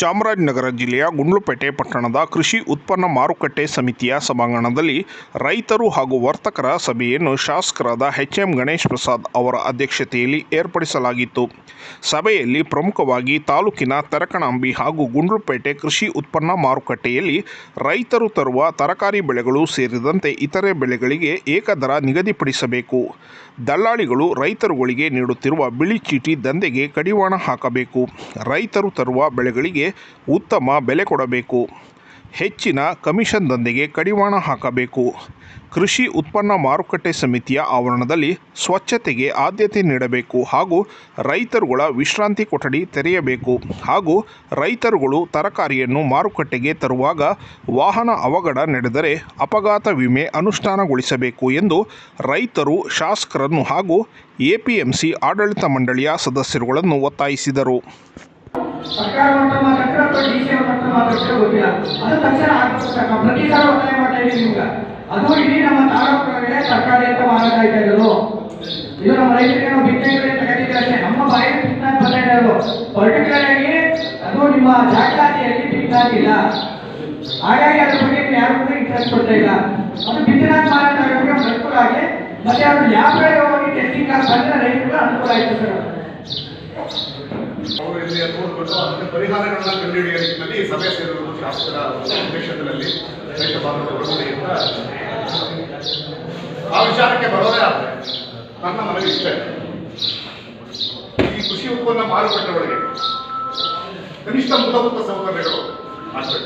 ಚಾಮರಾಜನಗರ ಜಿಲ್ಲೆಯ ಗುಂಡ್ಲುಪೇಟೆ ಪಟ್ಟಣದ ಕೃಷಿ ಉತ್ಪನ್ನ ಮಾರುಕಟ್ಟೆ ಸಮಿತಿಯ ಸಭಾಂಗಣದಲ್ಲಿ ರೈತರು ಹಾಗೂ ವರ್ತಕರ ಸಭೆಯನ್ನು ಶಾಸಕರಾದ ಎಚ್ ಎಂ ಗಣೇಶ್ ಪ್ರಸಾದ್ ಅವರ ಅಧ್ಯಕ್ಷತೆಯಲ್ಲಿ ಏರ್ಪಡಿಸಲಾಗಿತ್ತು. ಸಭೆಯಲ್ಲಿ ಪ್ರಮುಖವಾಗಿ ತಾಲೂಕಿನ ತರಕಣಾಂಬಿ ಹಾಗೂ ಗುಂಡ್ಲುಪೇಟೆ ಕೃಷಿ ಉತ್ಪನ್ನ ಮಾರುಕಟ್ಟೆಯಲ್ಲಿ ರೈತರು ತರುವ ತರಕಾರಿ ಬೆಳೆಗಳು ಸೇರಿದಂತೆ ಇತರೆ ಬೆಳೆಗಳಿಗೆ ಏಕದರ ನಿಗದಿಪಡಿಸಬೇಕು. ದಲ್ಲಾಳಿಗಳು ರೈತರುಗಳಿಗೆ ನೀಡುತ್ತಿರುವ ಬಿಳಿ ಚೀಟಿ ದಂಧೆಗೆ ಕಡಿವಾಣ ಹಾಕಬೇಕು. ರೈತರು ತರುವ ಬೆಳೆಗಳಿಗೆ ಉತ್ತಮ ಬೆಲೆ ಕೊಡಬೇಕು. ಹೆಚ್ಚಿನ ಕಮಿಷನ್ ದಂಧೆಗೆ ಕಡಿವಾಣ ಹಾಕಬೇಕು. ಕೃಷಿ ಉತ್ಪನ್ನ ಮಾರುಕಟ್ಟೆ ಸಮಿತಿಯ ಆವರಣದಲ್ಲಿ ಸ್ವಚ್ಛತೆಗೆ ಆದ್ಯತೆ ನೀಡಬೇಕು ಹಾಗೂ ರೈತರುಗಳ ವಿಶ್ರಾಂತಿ ಕೊಠಡಿ ತೆರೆಯಬೇಕು ಹಾಗೂ ರೈತರುಗಳು ತರಕಾರಿಯನ್ನು ಮಾರುಕಟ್ಟೆಗೆ ತರುವಾಗ ವಾಹನ ಅವಘಡ ನಡೆದರೆ ಅಪಘಾತ ವಿಮೆ ಅನುಷ್ಠಾನಗೊಳಿಸಬೇಕು ಎಂದು ರೈತರು, ಶಾಸಕರನ್ನು ಹಾಗೂ ಎಪಿಎಂಸಿ ಆಡಳಿತ ಮಂಡಳಿಯ ಸದಸ್ಯರುಗಳನ್ನು ಒತ್ತಾಯಿಸಿದರು. ಸರ್ಕಾರ ಮಟ್ಟ ಮಾತಾಡ್ತಾರೆ ಅಥವಾ ಡಿ ಸಿ ಮಟ್ಟ ಮಾತಾಡ್ತಾರೆ ಗೊತ್ತಿಲ್ಲ. ಅದು ತಕ್ಷಣ ಸರ್. ನಾವು ಪ್ರತಿ ಸಾಲ ಒತ್ತಾಯ ಮಾಡ್ತಾ ಇದೀವಿ ನಿಮ್ಗೆ. ಅದು ಇಡೀ ನಮ್ಮ ತಾಲೂಕುಗಳಿಗೆ ಸರ್ಕಾರ ಅಂತ ಮಾರಾಟ ಆಯ್ತಾ ಇರೋದು. ಇದು ನಮ್ಮ ರೈತರಿಗೆ ನಾವು ಬಿತ್ತನೆಗಳೇ ತಗೊಂಡಿದ್ದೆ ಅಷ್ಟೇ. ನಮ್ಮ ಬಾಯಿ ಬಿತ್ತನೆ ಬರ್ತಾ ಇರೋದು ಪರ್ಟಿಕ್ಯುಲರ್ ಆಗಿ ಅದು ನಿಮ್ಮ ಜಾಹೀರಾತಿಯಲ್ಲಿ ಬಿತ್ತಾಗಿಲ್ಲ ಹಾಗಾಗಿ ಅದ್ರ ಬಗ್ಗೆ ಯಾರು ಕೂಡ ಇಂಟ್ರೆಸ್ಟ್ ಕೊಡ್ತಾ ಇಲ್ಲ. ಅದು ಬಿತ್ತನೆ ಮಾರಾಟ ನಮ್ಗೆ ಅನುಕೂಲ ಆಗಿ ಮತ್ತೆ ಅದು ಯಾವ ಬೆಳೆ ಹೋಗಿ ಟೆಸ್ಟಿಂಗ್ ಆಗಿ ಬಂದ್ರೆ ರೈತರಿಗೆ ಅನುಕೂಲ ಆಯ್ತು ಸರ್. ಅವರು ಇಲ್ಲಿ ಕೂತ್ಕೊಂಡು ಅದಕ್ಕೆ ಪರಿಹಾರಗಳನ್ನ ಕಂಡುಹಿಡಿಯುವ ನಿಟ್ಟಿನಲ್ಲಿ ಸಭೆ ಸೇರಿರುವುದು ಶಾಸಕರ ಅಧ್ಯಕ್ಷತೆಯಲ್ಲಿ ರೈತ ಬಾಂಧವರ ಅಂತ ಆ ವಿಚಾರಕ್ಕೆ ಬರೋದೇ ಆದರೆ ನನ್ನ ಮನವಿ ಇಷ್ಟೇ. ಈ ಕೃಷಿ ಉತ್ಪನ್ನ ಮಾರುಕಟ್ಟೆ ಒಳಗೆ ಕನಿಷ್ಠ ಮೂಲಭೂತ ಸೌಕರ್ಯಗಳು ಅಷ್ಟೇ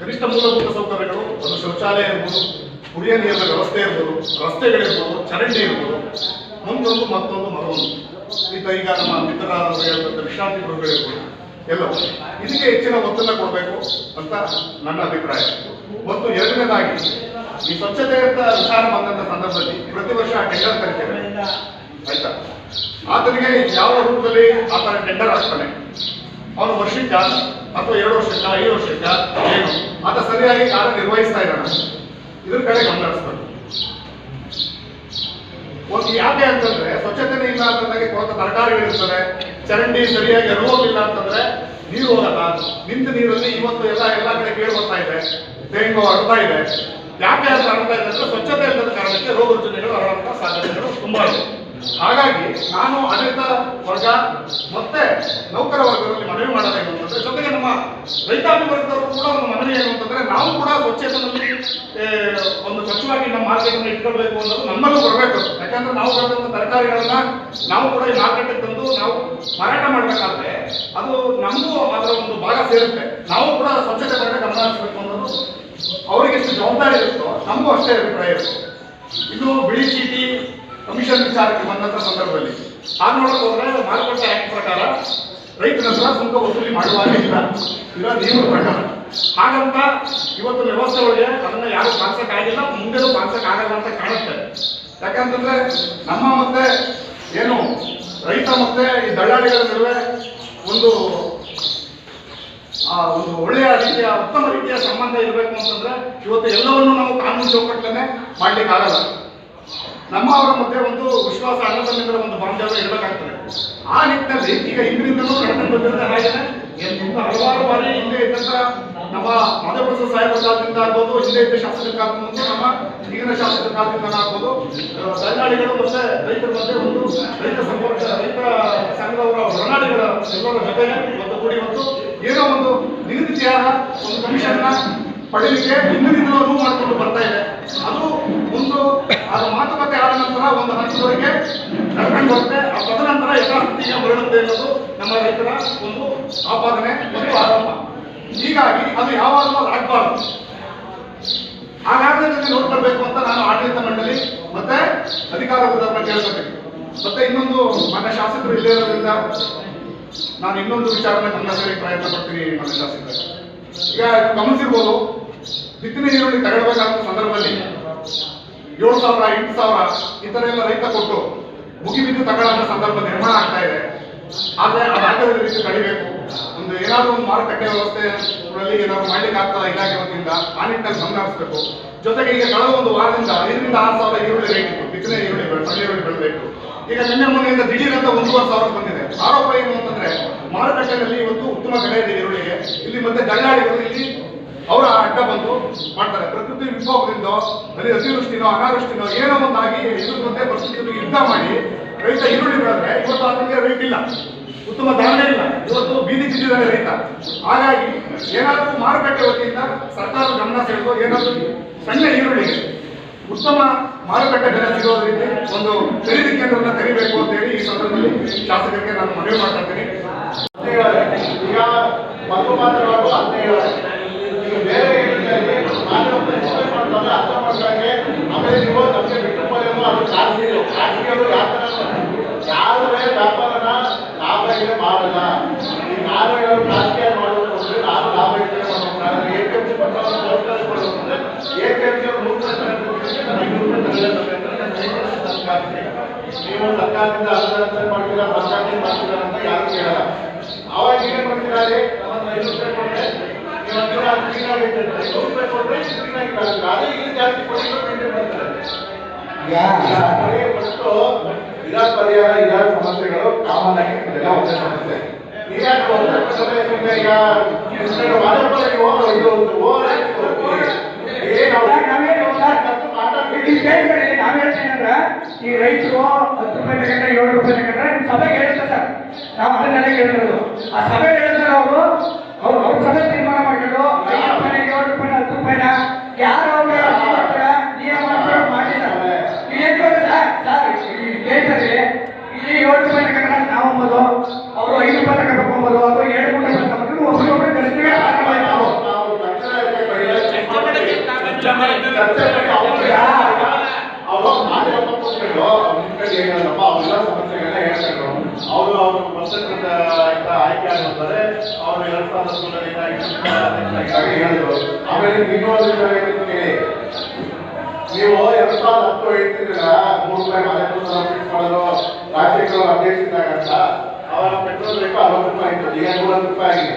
ಕನಿಷ್ಠ ಮೂಲಭೂತ ಸೌಕರ್ಯಗಳು ಒಂದು ಶೌಚಾಲಯ ಇರ್ಬೋದು, ಕುಡಿಯ ನೀರಿನ ವ್ಯವಸ್ಥೆ ಇರ್ಬೋದು, ರಸ್ತೆಗಳಿರ್ಬೋದು, ಚರಂಡಿ ಇರ್ಬೋದು, ಮುಂದೊಂದು ಮತ್ತೊಂದು ಮತ್ತೊಂದು ಈಗ ಈಗ ನಮ್ಮ ಮಿತ್ರರಾದ ವಿಶ್ರಾಂತಿ ಗುರುಗಳಿರ್ಬೋದು ಎಲ್ಲವೂ. ಇದಕ್ಕೆ ಹೆಚ್ಚಿನ ಒತ್ತನ್ನು ಕೊಡಬೇಕು ಅಂತ ನನ್ನ ಅಭಿಪ್ರಾಯ. ಮತ್ತು ಎರಡನೇದಾಗಿ, ಈ ಸ್ವಚ್ಛತೆ ಅಂತ ವಿಚಾರ ಬಂದಂಥ ಸಂದರ್ಭದಲ್ಲಿ ಪ್ರತಿ ವರ್ಷ ಟೆಂಡರ್ ಕರಿತೇವೆ. ಆಯ್ತಾ? ಆತನಿಗೆ ಯಾವ ರೂಪದಲ್ಲಿ ಆತನ ಟೆಂಡರ್ ಆಗ್ತಾನೆ ಅವನು ವರ್ಷಕ್ಕ ಅಥವಾ ಎರಡು ವರ್ಷಕ್ಕ ಐದು ವರ್ಷಕ್ಕ ಏನು? ಆತ ಸರಿಯಾಗಿ ಕಾರ್ಯನಿರ್ವಹಿಸ್ತಾ ಇದ್ದಾನೆ? ಇದ್ರ ಕಡೆ ಗಮನ ಹರಿಸ್ಬೇಕು. ಒಂದು ಯಾಕೆ ಅಂತಂದ್ರೆ, ಸ್ವಚ್ಛತೆನೇ ಇಲ್ಲ ಅಂತಂದಾಗ ಕೊರತ ತರಕಾರಿಗಳಿರ್ತದೆ ಚರಂಡಿ ಸರಿಯಾಗಿ ಹೋಗಿಲ್ಲ ಅಂತಂದ್ರೆ ನೀರು ಹೋಗಲ್ಲ. ನಿಂತ ನೀರಲ್ಲಿ ಇವತ್ತು ಎಲ್ಲ ಎಲ್ಲ ಕಡೆ ಕೇಳಿ ಬರ್ತಾ ಇದೆ. ತೆಂಗು ಹರಡ್ತಾ ಇದೆ. ಯಾಕೆ ಅಂತ ಹರಡ್ತಾ ಇದೆ ಅಂದ್ರೆ ಸ್ವಚ್ಛತೆ ಇಲ್ಲದ ಕಾರಣಕ್ಕೆ ರೋಗ ರುಜಿನಗಳು ಹರಡುವಂತ ಸಾಧ್ಯತೆಗಳು ತುಂಬಾ ಇದೆ. ಹಾಗಾಗಿ ನಾನು ಆಡಳಿತ ವರ್ಗ ಮತ್ತೆ ನೌಕರ ವರ್ಗದಲ್ಲಿ ಮನವಿ ಮಾಡೋದೇನು ಅಂತಂದ್ರೆ ಜೊತೆಗೆ ನಮ್ಮ ರೈತಾಪಿ ವರ್ಗದವರು ಕೂಡ ಒಂದು ಮನವಿ ಏನು ಅಂತಂದ್ರೆ ನಾವು ಕೂಡ ಸ್ವಚ್ಛತೆಯಲ್ಲಿ ಏ, ಒಂದು ಸ್ವಚ್ಛವಾಗಿ ನಮ್ಮ ಮಾರ್ಕೆಟ್ ಇಟ್ಕೊಳ್ಬೇಕು ಅನ್ನೋದು ನಮ್ಮಲ್ಲೂ ಬರಬೇಕು. ಯಾಕಂದ್ರೆ ನಾವು ಬೆಳೆದಂತ ತರಕಾರಿಗಳನ್ನ ನಾವು ಕೂಡ ಈ ಮಾರ್ಕೆಟ್ ತಂದು ನಾವು ಮಾರಾಟ ಮಾಡಬೇಕಾದ್ರೆ ಅದು ನಮಗೂ ಅದರ ಒಂದು ಭಾಗ ಸೇರುತ್ತೆ. ನಾವು ಕೂಡ ಸ್ವಚ್ಛತೆ ಬಗ್ಗೆ ಗಮನ ಹರಿಸಬೇಕು ಅನ್ನೋದು ಅವರಿಗೆ ಎಷ್ಟು ಜವಾಬ್ದಾರಿ ಇರುತ್ತೋ ನಮಗೂ ಅಷ್ಟೇ ಅಭಿಪ್ರಾಯ ಇರುತ್ತೆ. ಇನ್ನು ಬಿಳಿ ಚೀಟಿ ಕಮಿಷನ್ ವಿಚಾರಕ್ಕೆ ಬಂದಂತ ಸಂದರ್ಭದಲ್ಲಿ ಆ ನೋಡಕ್ ಹೋದ್ರೆ ಮಾರುಕಟ್ಟೆ ಆಕ್ಟ್ ಪ್ರಕಾರ ರೈತರ ಹತ್ರ ಸುಂಕ ವಸೂಲಿ ಮಾಡುವ ಇಲ್ಲ. ಇರೋ ನಿಯಮದ ಪ್ರಕಾರ. ಹಾಗಂತ ಇವತ್ತು ವ್ಯವಸ್ಥೆ ಒಳಗೆ ಅದನ್ನ ಯಾರು ಪಾಲಿಸಕ್ ಆಗಿಲ್ಲ, ಮುಂದೆನೂ ಪಾಲಿಸಕ್ ಆಗಲ್ಲ ಅಂತ ಕಾಣುತ್ತೆ. ಯಾಕಂತಂದ್ರೆ ನಮ್ಮ ಮತ್ತೆ ಏನು ರೈತ ಮತ್ತೆ ಈ ದಳ್ಳಾಳಿಗಳ ನಡುವೆ ಒಂದು, ಆ, ಒಂದು ಒಳ್ಳೆಯ ರೀತಿಯ, ಉತ್ತಮ ರೀತಿಯ ಸಂಬಂಧ ಇರಬೇಕು ಅಂತಂದ್ರೆ ಇವತ್ತು ಎಲ್ಲವನ್ನು ನಾವು ಕಾನೂನು ಚೌಕಟ್ಟನ್ನೇ ಮಾಡ್ಲಿಕ್ಕೆ ಆಗಲ್ಲ ನಮ್ಮ ಅವರ ಮಧ್ಯೆ ಒಂದು ವಿಶ್ವಾಸ ಅನ್ನತಮ್ಮಿಂದರ ಒಂದು ಬಾಂಧವ್ಯ ಇರಬೇಕಾಗ್ತದೆ ಆ ನಿಟ್ಟಿನಲ್ಲಿ ಈಗ ಇಂದಿನಿಂದಲೂ ಕಡಿಮೆ ಬಂದಿರೋದೇ ಹಾಗೆ ಹಲವಾರು ಬಾರಿ ಹಿಂದೆ ಇದ್ದಂತ ನಮ್ಮ ಮಧುಪ್ರಸಾದ್ ಕಾಲದಿಂದ ಆಗ್ಬೋದು, ಹಿಂದೆ ಇದ್ದ ಶಾಸಕರ ಕಾಲದಿಂದ ನಮ್ಮ ಈಗಿನ ಶಾಸಕರ ಕಾಲದಿಂದ ಆಗ್ಬೋದು ದಲ್ಲಾಳಿಗಳು ಮತ್ತೆ ರೈತರ ಮಧ್ಯೆ ಒಂದು ರೈತ ಸಂಪರ್ಕ ರೈತ ಸಂಘದವರ ಹೊರನಾಡಿಗಳ ಎಲ್ಲರ ಜೊತೆ ಒಂದು ಕೂಡಿ ಮತ್ತು ಏನೋ ಒಂದು ನಿಗದಿಯಾದ ಒಂದು ಕಮಿಷನ್ನ ಪಡೀಲಿಕ್ಕೆ ಹಿಂದಿನಿಂದಲೂ ಅನುವು ಮಾಡಿಕೊಂಡು ಬರ್ತಾ ಇದೆ. ಅದು ಒಂದು, ಅದು ಮಾತುಕತೆ ಆದ ನಂತರ ಒಂದು ಹಂತದವರೆಗೆ ನಡ್ಕೊಂಡು ಹೋಗುತ್ತೆ. ಆ ಎಲ್ಲ ಯಥಾಸ್ಥಿತಿಗೆ ಮರಳುತ್ತೆ ಅನ್ನೋದು ನಮ್ಮ ರೈತರ ಒಂದು ಆಪಾದನೆ ಮತ್ತು ಆರಂಭ. ಹೀಗಾಗಿ ಅದು ಯಾವಾಗಲೂ ಆಗಬಾರ್ದು. ಹಾಗಾದ್ರೆ ನೋಡ್ಕೊಳ್ಬೇಕು ಅಂತ ನಾನು ಆಡಳಿತ ಮಂಡಳಿ ಮತ್ತೆ ಅಧಿಕಾರ ವರ್ಗದವ್ರನ್ನ ಕೇಳ್ಕೊಬೇಕು ಮತ್ತೆ ಇನ್ನೊಂದು ಮನೆ ಶಾಸಕರು ಇಲ್ಲೇ ಇರೋದ್ರಿಂದ ನಾನು ಇನ್ನೊಂದು ವಿಚಾರನ ಸೇರಿ ಪ್ರಯತ್ನ ಪಡ್ತೀನಿ ಮನೆ ಶಾಸಕರು. ಈಗ ಗಮನಿಸಿರ್ಬೋದು ಬಿತ್ತನೆ ಈರುಳ್ಳಿ ತಗೊಳ್ಬೇಕಾದ ಸಂದರ್ಭದಲ್ಲಿ ಏಳು ಸಾವಿರ, ಎಂಟು ಸಾವಿರ ಈ ತರ ಎಲ್ಲ ರೈತ ಕೊಟ್ಟು ಮುಗಿಬಿದ್ದು ತಗೊಳ್ಳೋ ಸಂದರ್ಭ ನಿರ್ಮಾಣ ಆಗ್ತಾ ಇದೆ. ಆದ್ರೆ ಅದಾಗದ ರೀತಿ ತಡಿಬೇಕು ಒಂದು ಏನಾದ್ರು ಒಂದು ಮಾರುಕಟ್ಟೆ ವ್ಯವಸ್ಥೆ ಏನಾದ್ರು ಮಾಡ್ಲಿಕ್ಕೆ ಆಗ್ತದ ಇಲಾಖೆ ವತಿಯಿಂದ ಆ ನಿಟ್ಟಿನಲ್ಲಿ ಗಮನ ಜೊತೆಗೆ ಈಗ ಕಳೆದ ಒಂದು ವಾರದಿಂದ ಐದರಿಂದ ಆರು ಸಾವಿರ ಈರುಳ್ಳಿ ರೇಟ್ ಇತ್ತು. ಬಿತ್ತನೆ ಈರುಳ್ಳಿ ಸಣ್ಣ ಈರುಳ್ಳಿ ಬೆಳಬೇಕು. ಈಗ ನಿನ್ನೆ ಮೊನ್ನೆಯಿಂದ ದಿಢೀರ್ ಅಂತ ಒಂದೂವರೆ ಸಾವಿರ ಬಂದಿದೆ. ಆರೋಪ ಏನು ಅಂತಂದ್ರೆ ಮಾರುಕಟ್ಟೆಯಲ್ಲಿ ಇವತ್ತು ಉತ್ತಮ ಬೆಲೆ ಇದೆ ಈರುಳ್ಳಿಗೆ. ಇಲ್ಲಿ ಮತ್ತೆ ದಳ್ಳಾಳಿಗಳು ಇಲ್ಲಿ ಅವರ ಅಡ್ಡ ಬಂದು ಮಾಡ್ತಾರೆ. ಪ್ರಕೃತಿ ವಿಕೋಪದಿಂದ, ಅಲ್ಲಿ ಅತಿವೃಷ್ಟಿನೋ, ಅನಾವೃಷ್ಟಿನೋ ಏನೋ ಒಂದಾಗಿ ಇದ್ರ ಮತ್ತೆ ಪರಿಸ್ಥಿತಿ ಯುದ್ಧ ಮಾಡಿ ರೈತ ಈರುಳ್ಳಿ ಬೆಳೆದ್ರೆ ಇವತ್ತು ಅದಕ್ಕೆ ರೈಟ್ ಇಲ್ಲ. ಉತ್ತಮ ಧಾರಣೆ ಇಲ್ಲ. ಇವತ್ತು ಬೀದಿ ಬಿದ್ದಿದ್ದಾರೆ ರೈತ. ಹಾಗಾಗಿ ಏನಾದರೂ ಮಾರುಕಟ್ಟೆ ವತಿಯಿಂದ ಸರ್ಕಾರ ಗಮನ ಸೆಳೆದು ಏನಾದರೂ ಸಣ್ಣ ಈರುಳ್ಳಿಗೆ ಉತ್ತಮ ಮಾರುಕಟ್ಟೆ ಬೆಲೆ ಸಿಗೋದ್ರಿಂದ ಒಂದು ಖರೀದಿ ಕೇಂದ್ರವನ್ನು ತೆರಿಬೇಕು ಅಂತ ಹೇಳಿ ಈ ಸಂದರ್ಭದಲ್ಲಿ ಶಾಸಕರಿಗೆ ನಾನು ಮನವಿ ಮಾಡ್ತಾ ಇದ್ದೀನಿ ಈಗ ಮಗು ಮಾತ್ರವಾಗೂ ಅಂತ ಹೇಳಿದ್ರೆ ಈಗ ಬೇರೆ ಏನಿದೆ ಮಾನವ ಎಕ್ಸ್ಪ್ರೆಸ್ ಮಾಡ್ತಾರೆ ಅರ್ಥ ಮಾಡ್ಕೊಂಡೆ ಆಮೇಲೆ ನೀವು ನಮಗೆ ಬಿಟ್ಟು ಹೋದೇನೋ ಅದು ಖಾಸಗಿ ಖಾಸಗಿಯವರು ಯಾವ ಥರ ಯಾವುದೇ ವ್ಯಾಪಾರನ ಲಾಭ ಇದೆ ಮಾಡಲ್ಲ ಈಗ ನಾನು ಹೇಳೋದು ಖಾಸಗಿಯಾಗಿ ಮಾಡೋದು ಅಂದ್ರೆ ನಾನು ಲಾಭ ಇದೆ ಮಾಡೋದು ನಾನು ಎ ಪಿ ಎಂ ಸಿ ಪತ್ರವನ್ನು ಪ್ರೋತ್ಸಾಹಿಸ್ಕೊಳ್ಳೋದು ಅಂದ್ರೆ ಎ ಪಿ ಎಂ ಸಿ ಅವರು ನೂರು ರೂಪಾಯಿ ನನಗೆ ನಾನು ರೂಪಾಯಿ ತಗೊಳ್ಳೇಬೇಕು ಅಂತ ನನ್ನ ರೈತರ ಸರ್ಕಾರಕ್ಕೆ ನೀವು ಸರ್ಕಾರದಿಂದ ಅನುದಾನ ಮಾಡ್ತೀರಾ ಸರ್ಕಾರದಿಂದ ಮಾಡ್ತೀರಾ ಅಂತ ಯಾರು ಕೇಳಲ್ಲ ಅವಾಗ ಏನ್ ಮತ್ತು ಇರೋ ಪರಿಹಾರ ಇರೋ ಸಮಸ್ಯೆಗಳು ಕಾಮನ್ ಆಗಿ ಒಂದೇ ಸಮಸ್ಯೆ ಈಗ ಒಂದೇ ಸುಮ್ನೆ ಈಗ ವಾರಕ್ಕೆ ನೀವು ಇದು ಮತ್ತು ಮಾತಾಡ್ಬಿಟ್ಟು ಈ ನಾವ್ ರೈತರು ಹತ್ತು ರೂಪಾಯಿ ತಗೊಂಡ್ರೆ ಏಳು ರೂಪಾಯಿ ತಗೊಂಡ್ರೆ ಸಭೆ ಹೇಳುತ್ತೆ ಸರ್. ನಾವು ಅದನ್ನೆಲ್ಲ ಕೇಳಿರೋದು ಆ ಸಭೆ ಹೇಳಿದ್ರೆ ಅವ್ರು ಅವ್ರ ಸಭೆ ತೀರ್ಮಾನ ಮಾಡ್ಕೊಂಡು ಐದು ರೂಪಾಯಿ ಏಳು ರೂಪಾಯಿ ಹತ್ತು ರೂಪಾಯಿನ ಯಾರು ಅವ್ರ ನಿಯಮ ಮಾಡಿಲ್ಲ ಏನ್ ಗೊತ್ತಾ ಸರ್ ಈ ದೇಶದಲ್ಲಿ ಇಲ್ಲಿ ಏಳು ರೂಪಾಯಿ ತಗೊಂಡ್ರೆ ನಾವು ಅಂಬೋದು ಅವರು ಐದು ರೂಪಾಯಿ ತಗೊಂಡ್ಬೋದು ಅಥವಾ ಏಳು ರೂಪಾಯಿ ತಗೊಂಡ್ರು ಒಬ್ಬರೊಬ್ಬರು ಕಲಿಸ್ತೀವಿ ನಾವು ನಾವು ತಕ್ಷಣ ಚರ್ಚೆ ಮಾಡಿ ಅವ್ರಿಗೆ ಅವ್ರು ಮಾಧ್ಯಮ ಕೊಟ್ಬಿಟ್ಟು ನಿಮ್ ಕಡೆ ಏನಲ್ಲಪ್ಪ ಅವೆಲ್ಲ ಸಮಸ್ಯೆಗಳನ್ನ ಹೇಳ್ತಾರೆ ಅವರು ಅವರು ವರ್ಷದಿಂದ ಆಯ್ತಾ ಆಯ್ಕೆ ಆಗಿರ್ತಾರೆ ಅವ್ರು ಎರಡ್ ಸಾವಿರದ ಹತ್ತೊಂಬತ್ತರಿಂದ ಆಮೇಲೆ ಏನಿತ್ತು ಕೇಳಿ ನೀವು ಎರಡ್ ಸಾವಿರದ ಹತ್ತು ಹೇಳ್ತಿದ್ದೀರ ಮೂರು ರೂಪಾಯಿ ಮನೆ ಫಿಕ್ಸ್ ಮಾಡೋದು ರಾಜಶೇಖರ್ ಅಧ್ಯಕ್ಷ ಇದ್ದಾಗ ಅಂತ ಅವರ ಪೆಟ್ರೋಲ್ ರೇಟ್ ಅರವತ್ತು ರೂಪಾಯಿ ಇತ್ತು ಈಗ ನೂರತ್ತು ರೂಪಾಯಿ ಆಗಿದೆ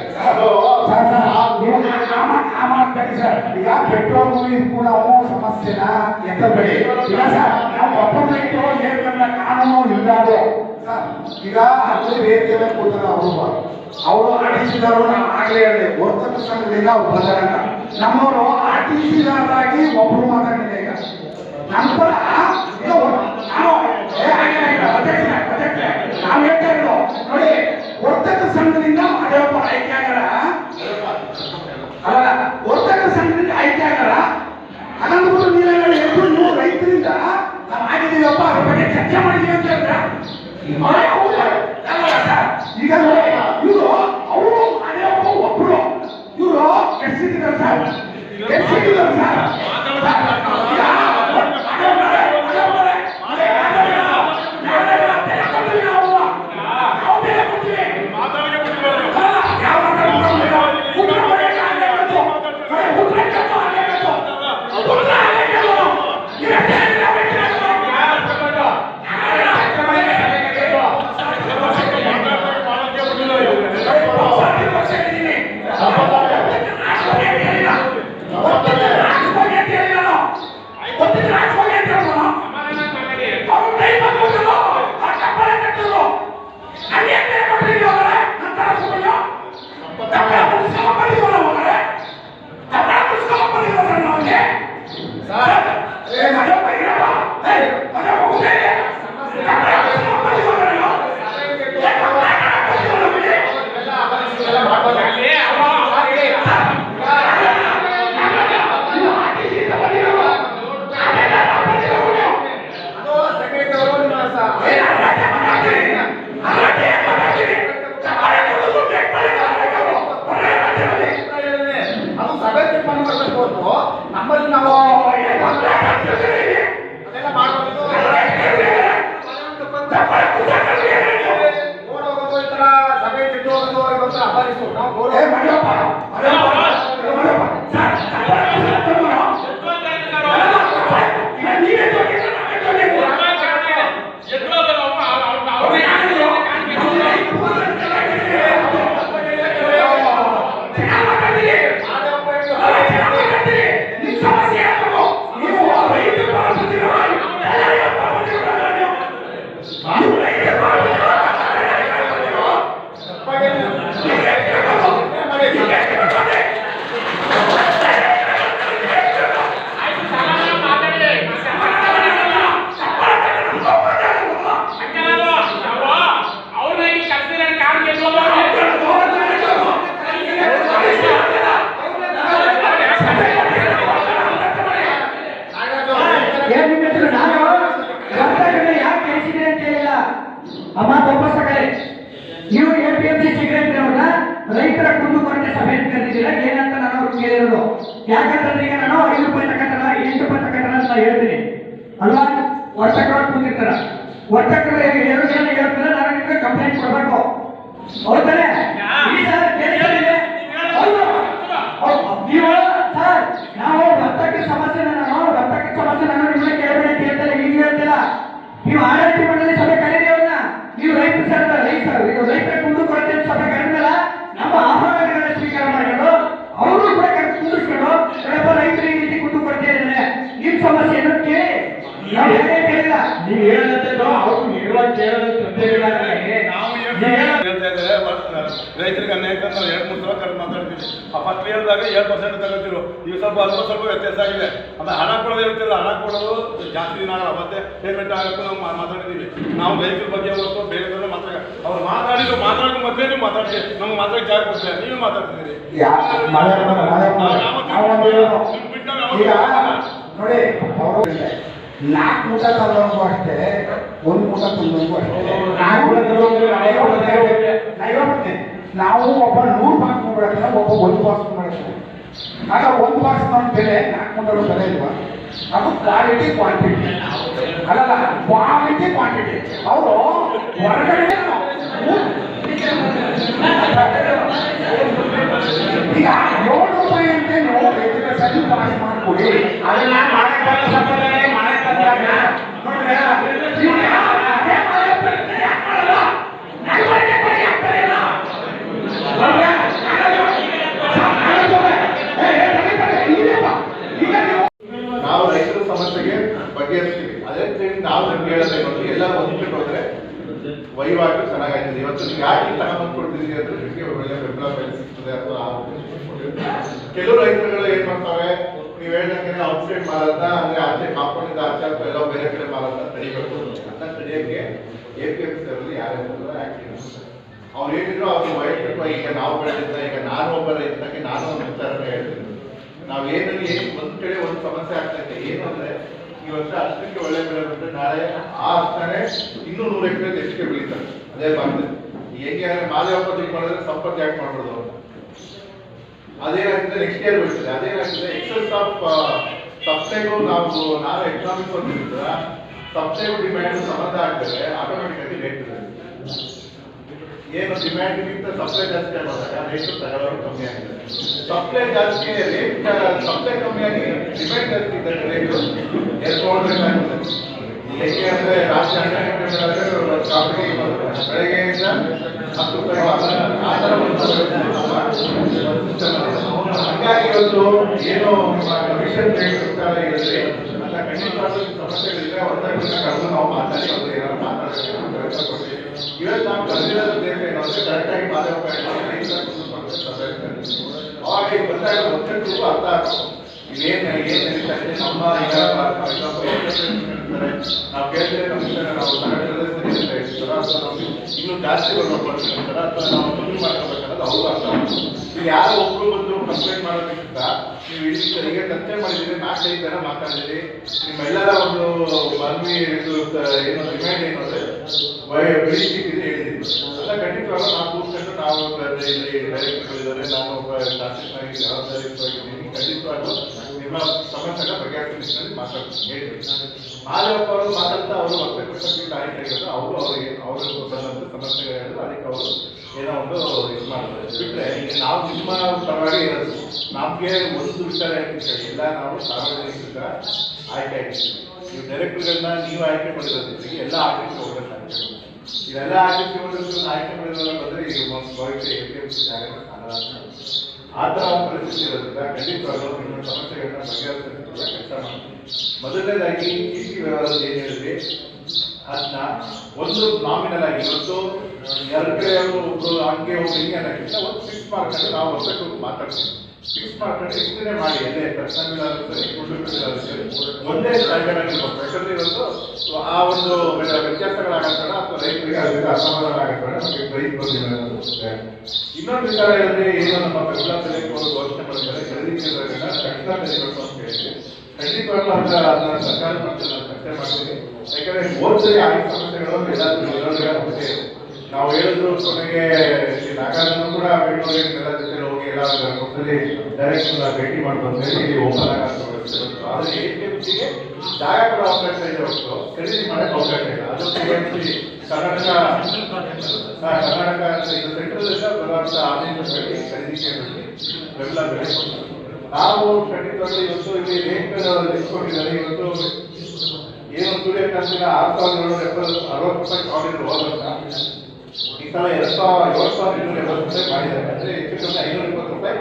ಈಗ ಪೆಟ್ರೋಲ್ ಕೂಡ ಸಮಸ್ಯೆನ ಎತ್ತಬೇಡಿ ಈಗ ಸರ್ ನಾವು ಒಪ್ಪಂದಕ್ಕೆ ಏರ್ಕಂಡ ಕಾನೂನು ಇಲ್ಲ ಈಗ ಹತ್ತು ವೇದಿಕೆ ಕೂತಾರ ಅವರು ಅವರು ಆಡಿಸಿದವರು ನಾವು ಆಗ್ಲೇ ಹೇಳಿದೆ ವರ್ತಕ ಸಂಘದಿಂದ ಅವ್ರು ಬಂದಾರಂತ ನಮ್ಮವರು ಆಟಿಸಿದಾರಾಗಿ ಒಬ್ರು ಮಾತಾಡಿದೆ ಈಗ. ನಂತರ ನಾವು ಹೇಳ್ತಾ ಇರೋ ನೋಡಿ, ವರ್ತಕ ಸಂಘದಿಂದ ಮಾದೇವಪ್ಪ ಆಯ್ಕೆ ಆಗಲ್ಲ. ಅಲ್ಲ, ವರ್ತಕ ಸಂಘದಿಂದ ಆಯ್ಕೆ ಆಗಲ್ಲ. ಅನಂತಪುರ ನೀರಾವರಿ ಎಷ್ಟು ನೀವು ರೈತರಿಂದ ನಾವು ಆಗಿದ್ದೀವಪ್ಪ ಅದ್ರ ಬಗ್ಗೆ ಚರ್ಚೆ ಮಾಡಿದ್ದೀವಿ ಅಂತ ಹೇಳಿದ್ರೆ ಈಗ ಇವರು ಅವರು ಅದೇಪ್ಪ ಒಬ್ರು ಇವರು ಎಷ್ಟಿದ್ದಾರೆ ಸರ್ ವರ್ತಕರು ಎರಡು ಜನ ಹೇಳ್ತಾರೆ ನಾನು ನಿಮ್ಗೆ ಕಂಪ್ಲೇಂಟ್ ಕೊಡಬೇಕು. ಹೌದಾನೆ ಇಲ್ಲಿ ಸರ್ ಕೇಳಿದ್ರೆ ಹೌದು ಹೌದು. ನೀವು ಸರ್ ನಾವು ವರ್ತಕ ಸಮಸ್ಯೆ ನಾನು ವರ್ತಕ ಸಮಸ್ಯೆ ನಾನು ನಿಮ್ಮನ್ನ ಕೇಳಬೇಡಿ ಅಂತ ಹೇಳ್ತಾರೆ ಈಗ ಹೇಳ್ತಿಲ್ಲ ನೀವು ಆಡಳಿತ ಮಂಡಳಿ ಸಭೆ ಕರೀದೇವನ್ನ ನೀವು ರೈತ ಸರ್ ರೈತ ಇದು ರೈತರ ಕುಂದು ಕೊರತೆ ಸಭೆ ಕರೆದಲ್ಲ ನಮ್ಮ ಆಹ್ವಾನಗಳನ್ನ ಸ್ವೀಕಾರ ಮಾಡಿಕೊಂಡು ಅವರು ಕೂಡ ಕರೆದು ಕುಂದಿಸ್ಕೊಂಡು ಏನಪ್ಪ ರೈತರು ಈ ರೀತಿ ಕುಂದು ಕೊರತೆ ಇದ್ದಾರೆ ನಿಮ್ ಸಮಸ್ಯೆ ಏನು ಕೇಳಿ ನಾವು ಹೇಗೆ ಕೇಳಿಲ್ಲ ನೀವು ಹೇಳದಂತೆ ಅವ್ರು ನೇರವಾಗಿ ಕೇಳೋದು ತೊಂದರೆ ಇಲ್ಲ ನನಗೆ. ನಾವು ನೀವು ಹೇಳೋದು ಹೇಳ್ತಾ ಇದ್ದಾರೆ ರೈತರಿಗೆ ಅನ್ಯಾಯ ಅಂತ ನಾವು ಎರಡು ಮೂರು ಸಲ ಕರೆದು ಮಾತಾಡ್ತೀವಿ ಆ ಫಸ್ಟ್ ಹೇಳಿದಾಗ ಏಳು ಪರ್ಸೆಂಟ್ ತಗೋತಿರು. ಈಗ ಸ್ವಲ್ಪ ಅಲ್ಪ ಸ್ವಲ್ಪ ವ್ಯತ್ಯಾಸ ಆಗಿದೆ. ಆಮೇಲೆ ಹಣ ಕೊಡೋದು ಹೇಳ್ತಿಲ್ಲ. ಹಣ ಕೊಡೋದು ಜಾಸ್ತಿ ದಿನ ಆಗಲ್ಲ. ಮತ್ತೆ ಪೇಮೆಂಟ್ ಆಗೋಕ್ಕೂ ನಾವು ಮಾತಾಡಿದ್ದೀವಿ. ನಾವು ರೈತರ ಬಗ್ಗೆ ಹೊರತು ಬೇರೆ ಮಾತಾಡ ಅವ್ರು ಮಾತಾಡಿದ್ರು ಮಾತಾಡೋ ಮೊದಲೇ ನೀವು ಮಾತಾಡ್ತೀವಿ ನಮ್ಗೆ ಮಾತಾಡಕ್ಕೆ ಜಾಗ ಕೊಡ್ತೀರ ನೀವು ಮಾತಾಡ್ತಿದ್ದೀರಿ. ನೋಡಿ ನಾಲ್ಕು ಮೂಟ ತಂದಂಗೂ ಅಷ್ಟೇ ಒಂದು ಮೂಟ ತಂದಂಗೂ ಅಷ್ಟೇ. ನಾಲ್ಕು ತಗೊಂಡ್ರೆ ಐವತ್ತು ರೂಪಾಯಿ. ನಾ ಹೇಳ್ಬಿಡ್ತೀನಿ. ನಾವು ಒಬ್ಬ ನೂರು ಬಾಕ್ಸ್ ಮಾಡ್ಬಿಡ್ತಾನೆ ಒಬ್ಬ ಒಂದು ಬಾಕ್ಸ್ ಮಾಡ್ತಾನೆ ಆಗ ಒಂದು ಬಾಕ್ಸ್ ನಮ್ಮ ಬೆಲೆ ನಾಲ್ಕು ಬೆಲೆ ಇಲ್ವಾ? ಅದು ಕ್ವಾಲಿಟಿ ಕ್ವಾಂಟಿಟಿ ಅಲ್ಲಲ್ಲ ಕ್ವಾಲಿಟಿ ಕ್ವಾಂಟಿಟಿ ಅವರು ಹೊರಗಡೆ ಈಗ ಏಳು ರೂಪಾಯಿ ಅಂತ ನೋಡಿ ಸರಿ ಪಾಸ್ ಮಾಡ್ಕೊಡಿ. ಅದನ್ನ ಮಾಡಕ್ಕೆ ಮಾಡಕ್ಕೆ ಬಂದಾಗ ನೋಡ್ರೆ, ನೀವು ಯಾವ- ಅದೇ ಮಳೆ ಬಂದ್ರೆ ಯಾಕ್ ಮಾಡಲ್ಲ? ನಾಳೆ ಮಳೆ ಬಂದ್ರೆ ಯಾಕ್ ಬರಲ್ಲ? ನೋಡ್ರೆ, ನಾಳೆ ನಾಳೆ ತಗೊಳ್ಳಿ. ಏ, ಏ, ಬನ್ನಿ, ಬನ್ನಿ, ಇಲ್ಲೇ ಬಾ. ಈಗ ನೀವು ನಾವು ರೈತರ ಸಮಸ್ಯೆಗೆ ಬಗೆಹರಿಸ್ತೀವಿ ಅದೇ ರೀತಿ ನಾವು ನಿಮ್ಗೆ ಹೇಳೋದೇನು ಎಲ್ಲರೂ ಹೊಂದ್ಬಿಟ್ಟು ಹೋದ್ರೆ ವಹಿವಾಟು ಚೆನ್ನಾಗಾಯ್ತದೆ ಇವತ್ತು ನೀವು ಯಾಕೆ ತಗೊಂಡ್ಬಂದು ಕೊಡ್ತಿದ್ದೀರಿ ಅಂದ್ರೆ ನಿಮಗೆ ಒಳ್ಳೆ ಬೆಂಬಲ ಬೆಲೆ ಸಿಗ್ತದೆ ಅಥವಾ ಆ ಉದ್ದೇಶ ಕೆಲವು ರೈತರುಗಳು ಏನ್ ಮಾಡ್ತಾರೆ ನೀವು ಹೇಳ್ದಂಗೆ ಔಟ್ಸೈಡ್ ಮಾರಾಟ ಅಂದ್ರೆ ಆಚೆ ಕಾಂಪೌಂಡ್ ಇಂದ ಆಚೆ ಅಥವಾ ಮಾರಾಟ ತಡಿಬೇಕು ಅದನ್ನ ತಡೆಯಕ್ಕೆ ಎ ಪಿ ಎಂ ಸಿ ಯಾರ್ಯಾರು ಆಕ್ಟಿವ್ ಅವ್ರು ಹೇಳಿದ್ರು, ಅವ್ರು ವೈಯಕ್ತಿಕವಾಗಿ ಈಗ ನಾವು ಬೆಳೆದಿದ್ದ, ಈಗ ನಾನು ಒಬ್ಬ ರೈತನಾಗಿ ನಾನು ಒಂದು ವಿಚಾರನ ಹೇಳ್ತೀನಿ. ನಾವು ಏನಲ್ಲಿ ಒಂದ್ ಕಡೆ ಒಂದು ಸಮಸ್ಯೆ ಆಗ್ತೈತೆ ಏನು ಅಂದ್ರೆ ಈ ವರ್ಷ ಅಷ್ಟಕ್ಕೆ ಒಳ್ಳೆ ಬೆಳೆ ಬಂದ್ರೆ ನಾಳೆ ಆ ಅಷ್ಟೇ ಇನ್ನೂ ನೂರು ಎಕರೆ ಹೆಚ್ಚಿಗೆ ಬೆಳೀತಾರೆ. ಅದೇ ಈಗ ಹೆಂಗೆ ಅಂದ್ರೆ ಮಾಲೆ ಒಪ್ಪತ್ತಿಗೆ ಮಾಡಿದ್ರೆ ಸಂಪತ್ತು ಯಾಕೆ ಮಾಡ್ಬೋದು ಅದೇನಾಗ್ತದೆ ನೆಕ್ಸ್ಟ್ ಇಯರ್ ಬರ್ತದೆ. ಅದೇನಾಗ್ತದೆ ಎಕ್ಸೆಸ್ ಆಫ್ ಸಪ್ಲೈಗೂ ನಾವು ನಾವು ಎಕನಾಮಿಕ್ಸ್ ಓದಿದ್ರ ಸಪ್ಲೈಗೂ ಡಿಮ್ಯಾಂಡ್ ಸಂಬಂಧ ಆಗ್ತದೆ ಆಟೋಮೆಟಿಕಲಿ ರೇಟ್ ಏನು ಡಿಮ್ಯಾಂಡ್ಗಿಂತ ಸಪ್ಲೈ ಜಾಸ್ತಿ ಆದಾಗ ರೇಟ್ ತಗೊಳ್ಳೋರು ಕಮ್ಮಿ ಆಗಿದೆ ಸಪ್ಲೈ ಜಾಸ್ತಿ ರೇಟ್ ಸಪ್ಲೈ ಕಮ್ಮಿ ಆಗಿ ಡಿಮ್ಯಾಂಡ್ ಜಾಸ್ತಿ ಇದ್ದಾಗ ರೇಟ್ ಎತ್ಕೊಳ್ಬೇಕಾಗ್ತದೆ ಏಕೆ ಅಂದ್ರೆ ರಾತ್ರಿ ಹನ್ನೆರಡು ಕಾಫಿ ಬೆಳಗ್ಗೆಯಿಂದ ಹತ್ತು ರೂಪಾಯಿ ಆ ಥರ ಒಂದು. ಹಾಗಾಗಿ ಇವತ್ತು ಏನು ಕಮಿಷನ್ ರೇಟ್ ಇರುತ್ತೆ ಖಂಡಿತವಾಗ್ಲೂ ನಾವು ಇವತ್ತು ನಾವು ಕರೆದಿರೋದು ಉದ್ದೇಶ ಏನು ಅಂದ್ರೆ ಏನು example, ನಾವು ನಮ್ಮ ನಾವು ಇನ್ನೂ ಜಾಸ್ತಿ ಬರ್ಬೇಕಂತಾರ ಅಥವಾ ನಾವು ಕಮ್ಮಿ ಯಾರೋ ಒಬ್ರು ಬಂದು ಕಂಪ್ಲೇಂಟ್ ಮಾಡೋದಕ್ಕಿಂತ ನೀವು ಇಲ್ಲಿ ಈಗ ಕತ್ತೆ ಮಾಡಿದ್ರೆ ನಾಲ್ಕೈದು ಜನ ಮಾತಾಡಿದ್ರಿ ನಿಮ್ಮೆಲ್ಲರ ಒಂದು ಮನವಿ ಏನೋ ಏನು ಡಿಮ್ಯಾಂಡ್ ಏನು ಅಂದ್ರೆ ಅಲ್ಲ ಖಂಡಿತವಾಗ ನಾವು ಕೂತ್ಕೊಂಡು ನಾವು ಇಲ್ಲಿ ಡೈರೆಕ್ಟರ್ಗಳಿದ್ದಾರೆ ನಾನು ಒಬ್ಬ ಶಾಸಕನಾಗಿ ಜವಾಬ್ದಾರಿಯುತವಾಗಿದ್ದೀನಿ ಖಂಡಿತವಾಗ್ಲೂ ನಿಮ್ಮ ಸಮಸ್ಯೆನ ನಿಟ್ಟಿನಲ್ಲಿ ಮಾತಾಡ್ತೀನಿ ಮಾದೇವಪ್ಪ ಅವರು ಮಾತಾಡ್ತಾ ಅವರು ಒತ್ತಡ ಆಯ್ಕೆಗಳು ಅವರು ಅವ್ರಿಗೆ, ಅವರು ಬಂದಂಥ ಸಮಸ್ಯೆಗಳು ಅದಕ್ಕೆ ಅವರು ಏನೋ ಒಂದು ಇದು ಮಾಡ್ತಾರೆ ಬಿಟ್ಟರೆ ನಾವು ನಿಮ್ಮ ಪರವಾಗಿ ಇರೋದು, ನಮಗೆ ಒಂದು ವಿಚಾರ ಹೇಳ್ತೀವಿ ಎಲ್ಲ ನಾವು ಸಾರ್ವಜನಿಕ ಆಯ್ಕೆ ಆಗಿರ್ತೀವಿ ನೀವು ಡೈರೆಕ್ಟರ್ಗಳನ್ನ ನೀವು ಆಯ್ಕೆ ಮಾಡಿರೋದ್ರಿಂದ ಎಲ್ಲ ಆಯ್ಕೆ ಹೋಗ್ಬೇಕಾಗ್ತದೆ. ಇವೆಲ್ಲ ಹೋಗೋದ್ರಿಂದ ಆಯ್ಕೆ ಮಾಡಿರೋದ್ರ ಬಂದ್ರೆ ಈಗ ಒಂದು ಭವಿಷ್ಯ ಎ ಪಿ ಎಂ ಸಿ ಜಾಗ. ಆ ಥರ ಒಂದು ಪರಿಸ್ಥಿತಿ ಇರೋದ್ರಿಂದ ಖಂಡಿತವಾಗ್ಲೂ ಸಮಸ್ಯೆಗಳನ್ನ ಬಗೆಹರಿಸೋದಕ್ಕೆ ಕೆಲಸ ಮಾಡ್ತೀವಿ. ಮೊದಲನೇದಾಗಿ ಸಿ ವ್ಯವಸ್ಥೆ ಏನಿರುತ್ತೆ ಅದನ್ನ ಒಂದು ನಾಮಿನಲ್ ಆಗಿ ಇವತ್ತು ಎರಡು ಕಡೆ ಒಬ್ಬರು ಹಂಗೆ ಒಬ್ಬರು ಹಿಂಗೆ ಅನ್ನೋಕ್ಕಿಂತ ಒಂದು ಫಿಕ್ಸ್ ಮಾಡ್ಕೊಂಡು ನಾವು ಹೊಸಕ್ಕೆ ಮಾತಾಡ್ತೀವಿ. ಫಿಕ್ಸ್ ಮಾಡ್ಕೊಂಡು ಇದನ್ನೇ ಮಾಡಿ ಎಲ್ಲೇ ಪರ್ಸನಲ್ ಸರಿ ಕುಟುಂಬ ಸರಿ ಒಂದೇ ಸ್ಟ್ಯಾಂಡರ್ಡ್ ಇವತ್ತು ಆ ಒಂದು ವ್ಯತ್ಯಾಸಗಳಾಗತ್ತಲ್ಲ ಅಥವಾ ರೈತರಿಗೆ ಅಸಮಾಧಾನ ಆಗತ್ತಲ್ಲ ನಮಗೆ ರೈತ ಬಂದಿಲ್ಲ ಇನ್ನೊಂದು ವಿಚಾರ ಏನಂದ್ರೆ ಏನು ನಮ್ಮ ಬೆಂಬಲ ಬೆಲೆ ಅವರು ಘೋಷಣೆ ಮಾಡಿದ್ದಾರೆ ಖರೀದಿ ಕೇಂದ್ರಗಳನ್ನ ಕಡಿತ ಬೆಲೆಗಳು ಅಂತ ಹೇಳಿದ್ರೆ ಖಂಡಿತವಾಗ್ಲೂ ಅಂತ ಅದನ್ನ ಸರ್ಕಾರ ಮಟ್ಟದಲ್ಲಿ ನಾನು ಚರ್ಚೆ ಮಾಡ್ತೀನಿ ಯಾಕಂದ್ರೆ ಹೋದ್ಸರಿ ಆಗಿದ್ದ ಸಮಸ್ಯೆಗಳು ಇರೋದ್ರ ಮಧ್ಯೆ ನಾವು ಹೇಳಿದ್ರು ಕೊನೆಗೆ ನಾಗಾಲನ್ನು ಕೂಡ ಬೆಂಗಳೂರಿಗೆ ನೆಲ ಜೊತೆ ಹೋಗಿ ಎಲ್ಲ ಡೈರೆಕ್ಟ್ ಭೇಟಿ ಮಾಡ್ಕೊಂಡು ಇಲ್ಲಿ ಓಪನ್ ಆದ್ರೆ ಎ ಪಿ ಎಂ ಸಿಗೆ ಜಾಗ ಕೊಡೋ ಇದೆ ಹೊರತು. ಖರೀದಿ ಮಾಡಕ್ಕೆ ಅವಕಾಶ ಇಲ್ಲ. ಅದು ಟಿ ಕರ್ನಾಟಕ ಕರ್ನಾಟಕ ಅಂತ ಇದು ಸೆಂಟ್ರಲ್ ಇಂದ ಬರುವಂತ ಆದೇಶಗಳಲ್ಲಿ ಖರೀದಿ ಕೇಂದ್ರದಲ್ಲಿ ಬೆಲ್ಲ ಬೆಲೆ ನಾವು ಖಂಡಿತವಾಗಿ ಇವತ್ತು ಇಲ್ಲಿ ರೇಟ್ ಇಸ್ಕೊಂಡಿದ್ದಾರೆ. ಇವತ್ತು ಏನು ಸೂರ್ಯಕಾಂತಿನ ಆರು ಸಾವಿರದ ಏಳ್ನೂರ ಎಪ್ಪತ್ತು ಅರವತ್ತು ರೂಪಾಯಿ ಹೋದ ವರ್ಷ ಈ ಸಲ ಎರಡು ರೂಪಾಯಿ ಮಾಡಿದ್ದಾರೆ ಅಂದ್ರೆ ಹೆಚ್ಚು ಕಮ್ಮಿ ಇಪ್ಪತ್ತು ರೂಪಾಯಿ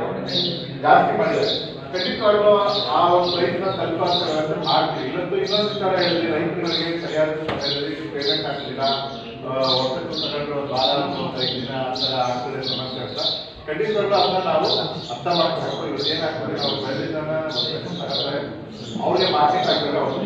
ಜಾಸ್ತಿ ಮಾಡಿದ್ದಾರೆ. ಖಂಡಿತವಾಗ್ಲೂ ಆ ಒಂದು ರೈತನ ಅಂತ ಮಾಡ್ತೀವಿ. ಇವತ್ತು ಇನ್ನೊಂದು ವಿಚಾರ ಇಲ್ಲಿ ರೈತರಿಗೆ ಸರಿಯಾದ ಪೇಮೆಂಟ್ ಆಗ್ತಿಲ್ಲ ವರ್ಷಕ್ಕೂ ತಗೊಂಡು ಬಾಲ ದಿನ ಆ ಥರ ಆಗ್ತದೆ ಸಮಸ್ಯೆ ಅಂತ. ಖಂಡಿತವಾಗ್ಲೂ ಅದನ್ನ ನಾವು ಅರ್ಥ ಮಾಡ್ಕೊಬೇಕು. ಇವ್ರು ಏನಾಗ್ತದೆ ನಾವು ಬೆಳೆದಿದ್ದಾನೆ ಅವ್ರಿಗೆ ಮಾರ್ಕೆಟ್ ಆಗ್ತದೆ ಅವ್ರು